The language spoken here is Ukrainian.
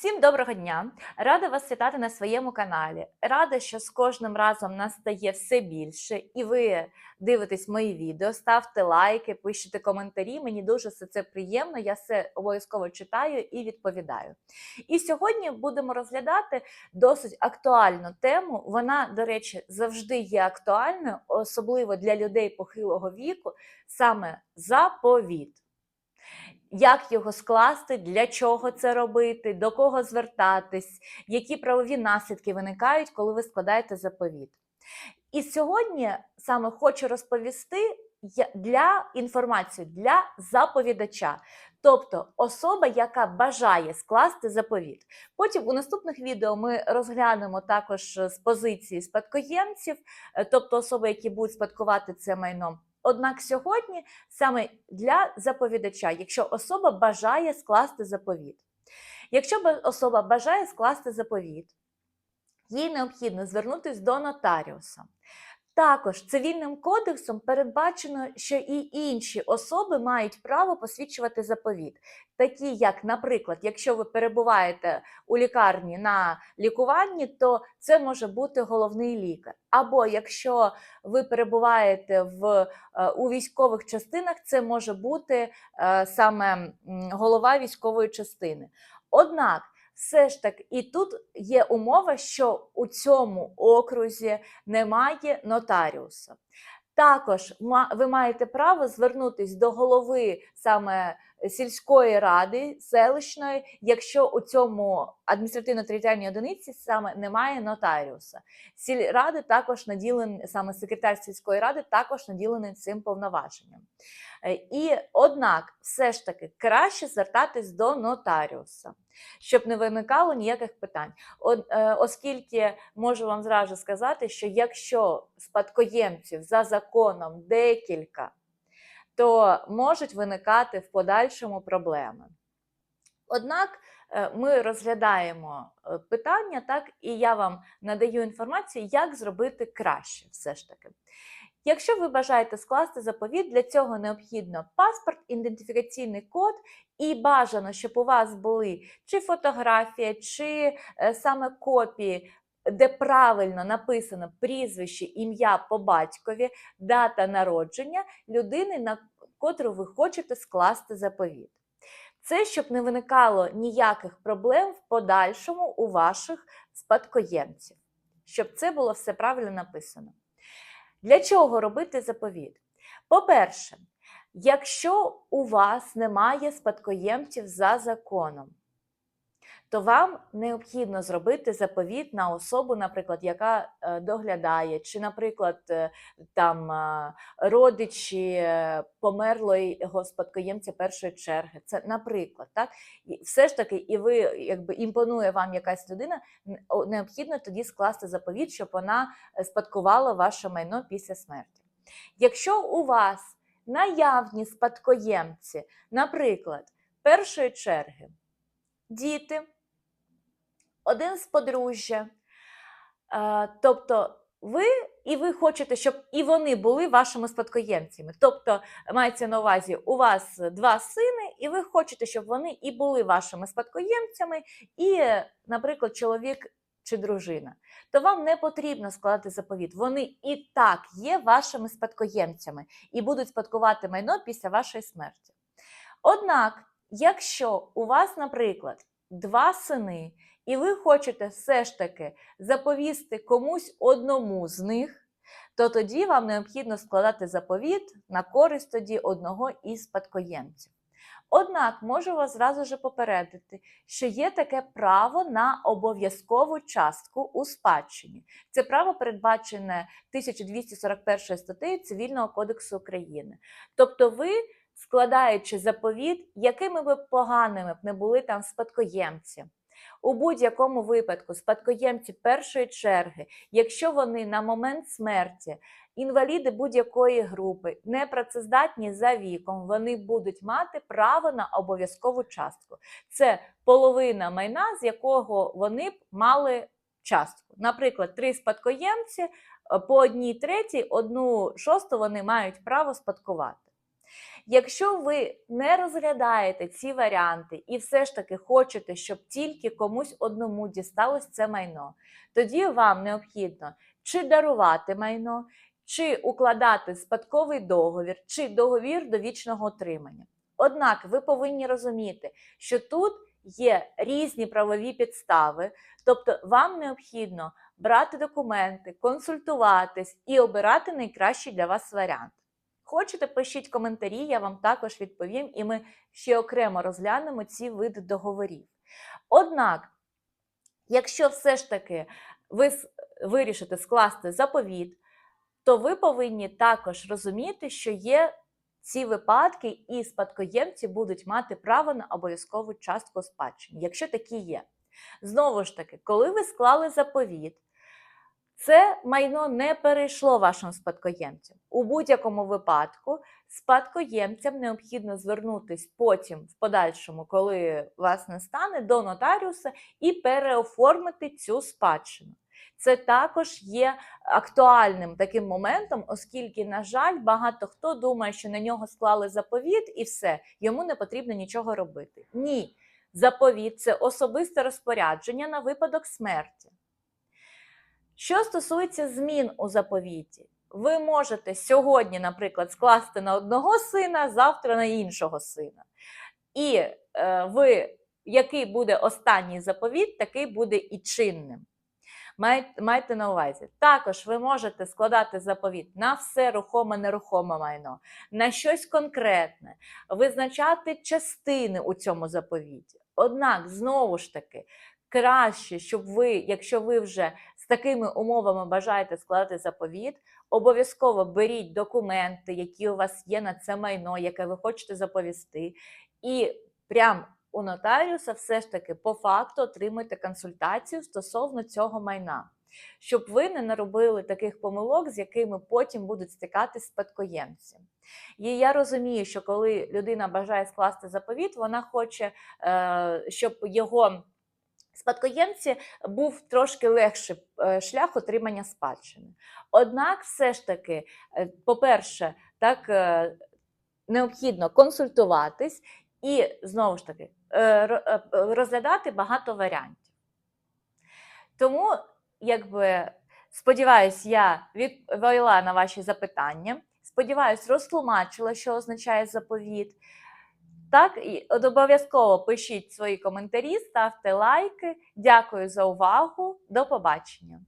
Всім доброго дня! Рада вас вітати на своєму каналі. Рада, що з кожним разом нас стає все більше, і ви дивитесь мої відео, ставте лайки, пишете коментарі. Мені дуже все це приємно. Я все обов'язково читаю і відповідаю. І сьогодні будемо розглядати досить актуальну тему. Вона, до речі, завжди є актуальною, особливо для людей похилого віку, саме заповіт як його скласти, для чого це робити, до кого звертатись, які правові наслідки виникають, коли ви складаєте заповіт. І сьогодні саме хочу розповісти для інформацію для заповідача, тобто особа, яка бажає скласти заповіт. Потім у наступних відео ми розглянемо також з позиції спадкоємців, е, тобто особи, які будуть спадкувати це майно. Однак сьогодні саме для заповідача, якщо особа бажає скласти заповіт. Якщо особа бажає скласти заповіт, їй необхідно звернутися до нотаріуса. Також цивільним кодексом передбачено, що і інші особи мають право посвідчувати заповіт, такі як, наприклад, якщо ви перебуваєте у лікарні на лікуванні, то це може бути головний лікар. Або якщо ви перебуваєте в, е, у військових частинах, це може бути е, саме голова військової частини. Однак все ж так, і тут є умова, що у цьому окрузі немає нотаріуса. Також ви маєте право звернутися до голови саме сільської ради селищної, якщо у цьому адміністративно-територіальній одиниці саме немає нотаріуса. Сільради також наділені, саме секретар сільської ради також наділений цим повноваженням. Е, і однак, все ж таки краще звертатись до нотаріуса, щоб не виникало ніяких питань. Е, оскільки можу вам зразу сказати, що якщо спадкоємців за законом декілька, то можуть виникати в подальшому проблеми. Однак е, ми розглядаємо питання, так, і я вам надаю інформацію, як зробити краще, все ж таки. Якщо ви бажаєте скласти заповіт, для цього необхідно паспорт, ідентифікаційний код, і бажано, щоб у вас були чи фотографія, чи е, саме копії. Де правильно написано прізвище, ім'я по батькові, дата народження людини, на котру ви хочете скласти заповіт. Це щоб не виникало ніяких проблем в подальшому у ваших спадкоємців, щоб це було все правильно написано. Для чого робити заповіт? По-перше, якщо у вас немає спадкоємців за законом, то вам необхідно зробити заповіт на особу, наприклад, яка е, доглядає, чи, наприклад, е, там е, родичі померлого спадкоємця першої черги. Це, наприклад, так і все ж таки, і ви якби імпонує вам якась людина, необхідно тоді скласти заповіт, щоб вона спадкувала ваше майно після смерті. Якщо у вас наявні спадкоємці, наприклад, першої черги, діти один з подружжя. Е, тобто ви і ви хочете, щоб і вони були вашими спадкоємцями. Тобто, мається на увазі, у вас два сини, і ви хочете, щоб вони і були вашими спадкоємцями, і, наприклад, чоловік чи дружина. То вам не потрібно складати заповіт. Вони і так є вашими спадкоємцями і будуть спадкувати майно після вашої смерті. Однак, якщо у вас, наприклад, два сини, і ви хочете все ж таки заповісти комусь одному з них, то тоді вам необхідно складати заповіт на користь тоді одного із спадкоємців. Однак можу вас зразу же попередити, що є таке право на обов'язкову частку у спадщині. Це право передбачене 1241 статтею Цивільного кодексу України. Тобто, ви, складаючи заповіт, якими б поганими б не були там спадкоємці, у будь-якому випадку спадкоємці першої черги, якщо вони на момент смерті, інваліди будь-якої групи, непрацездатні за віком, вони будуть мати право на обов'язкову частку. Це половина майна, з якого вони б мали частку. Наприклад, три спадкоємці е, по одній третій, одну шосту вони мають право спадкувати. Якщо ви не розглядаєте ці варіанти і все ж таки хочете, щоб тільки комусь одному дісталось це майно, тоді вам необхідно чи дарувати майно, чи укладати спадковий договір, чи договір довічного отримання. Однак ви повинні розуміти, що тут є різні правові підстави, тобто вам необхідно брати документи, консультуватись і обирати найкращий для вас варіант. Хочете, пишіть коментарі, я вам також відповім, і ми ще окремо розглянемо ці види договорів. Однак, якщо все ж таки ви вирішите скласти заповіт, то ви повинні також розуміти, що є ці випадки, і спадкоємці будуть мати право на обов'язкову частку спадщини, якщо такі є. Знову ж таки, коли ви склали заповіт, це майно не перейшло вашим спадкоємцям. У будь-якому випадку спадкоємцям необхідно звернутись потім, в подальшому, коли вас не стане, до нотаріуса і переоформити цю спадщину. Це також є актуальним таким моментом, оскільки, на жаль, багато хто думає, що на нього склали заповіт і все, йому не потрібно нічого робити. Ні, заповіт це особисте розпорядження на випадок смерті. Що стосується змін у заповіті, ви можете сьогодні, наприклад, скласти на одного сина, завтра на іншого сина. І е, ви, який буде останній заповіт, такий буде і чинним. Майте, на увазі. Також ви можете складати заповіт на все рухоме, нерухоме майно, на щось конкретне, визначати частини у цьому заповіті. Однак, знову ж таки, краще, щоб ви, якщо ви вже такими умовами бажаєте складати заповіт, обов'язково беріть документи, які у вас є на це майно, яке ви хочете заповісти, і прям у нотаріуса все ж таки по факту отримуйте консультацію стосовно цього майна, щоб ви не наробили таких помилок, з якими потім будуть стикатись спадкоємці. І я розумію, що коли людина бажає скласти заповіт, вона хоче, е, щоб його спадкоємці був трошки легший е, шлях отримання спадщини. Однак, все ж таки, е, по-перше, так е, необхідно консультуватись і знову ж таки ро- розглядати багато варіантів. Тому, якби сподіваюсь, я відповіла на ваші запитання. Сподіваюсь, розтлумачила, що означає заповіт. Так, і обов'язково пишіть свої коментарі, ставте лайки. Дякую за увагу. До побачення.